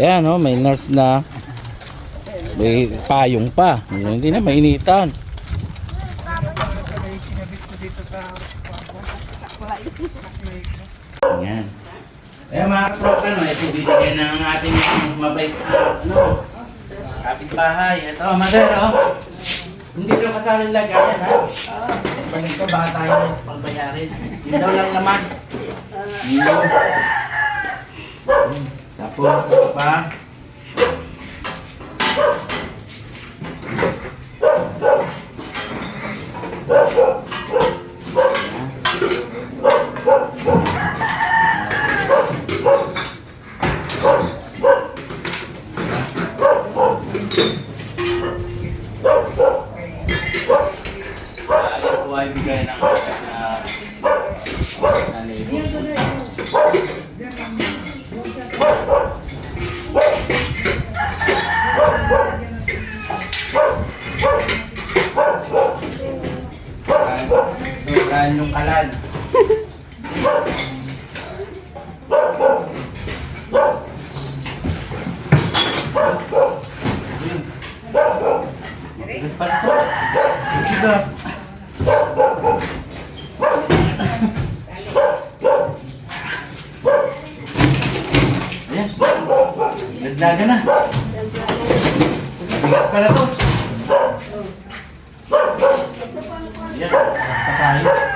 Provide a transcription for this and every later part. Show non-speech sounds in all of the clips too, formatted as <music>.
Ayan, oh, may nurse na. May payong pa. Hindi na mainitan. Ayan. Eh mga katropa, no, ito bibigyan ng ating mabait na, ano, kapitbahay. Ito, mother, oh. Hindi ko kasaling lagayan, ha? Pag ito, baka tayo pagbayarin. Yun daw lang naman. Yun. Tapos, ito pa. Ito po ay bigay ng uh, na libo. Sukan yung kalan. Diba? Na. Bigat pala to. Ayan. Pa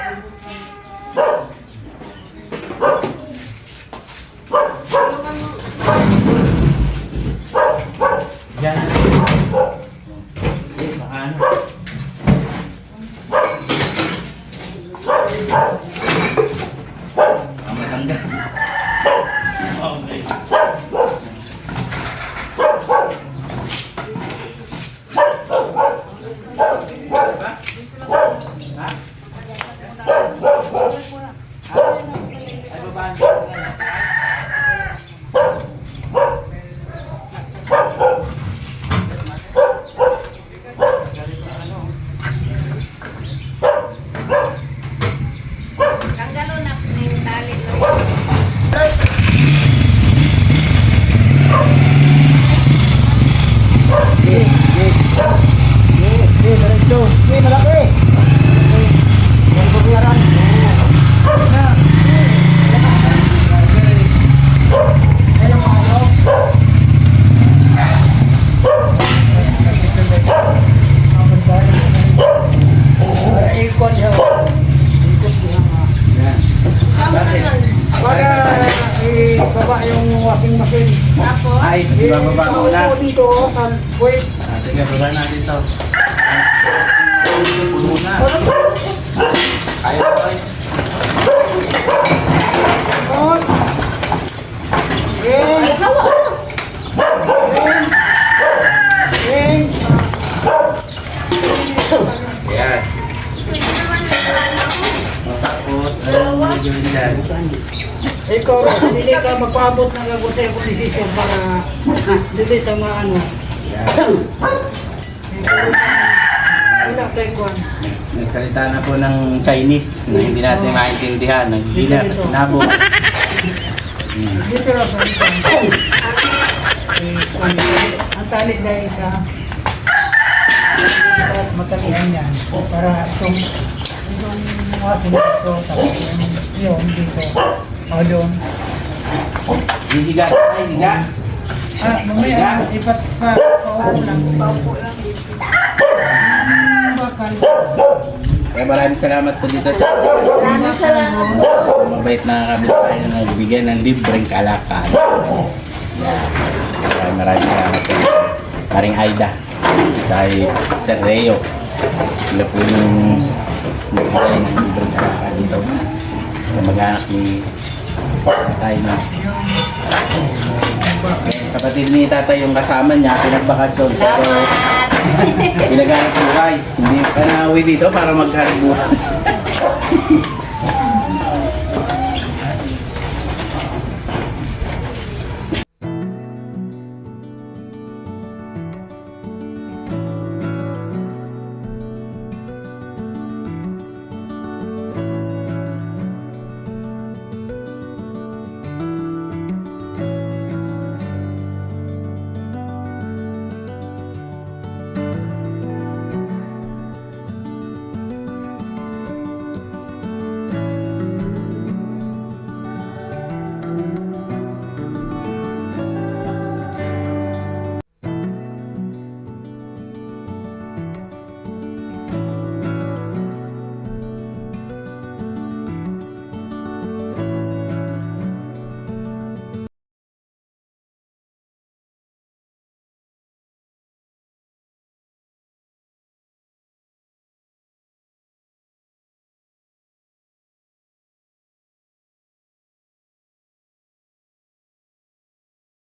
Ah! Upo dito oh, sa wait. Ah, sige, baba natin to. Puno na. Kaya ko ay. On. Game. Game. Game. Yan. Tapos, ano yung gagawin dyan? Ikaw, hindi ka magpaabot ng gagawin sa decision para hindi sa mga ano. Wala kay Kwan. Nagsalita na po ng Chinese na hindi natin maintindihan. Naghihina kasi nabo. Hmm. Dito lang sa. Eh. Ang talik dahil sa at matalian yan para itong itong washing dito tapos yung yun dito o doon Hihiga. Ay, higa. ah mamaya ipat pa paupo lang paupo lang bakal Kaya maraming salamat po dito sa maraming salamat. mabait na kapitbahay na nagbigay ng libreng kalakal. Yan. Maraming maraming salamat po. Paring Aida. Dahil Sir Reo. Sila po yung nagbigay ng libreng kalakal dito. Sa mag-anak ni tatay na. Kapatid ni tatay yung kasama niya, pinagbakasyon. Pero pinag-anak <laughs> buhay. Hindi ka na dito para maghanap buhay. <laughs>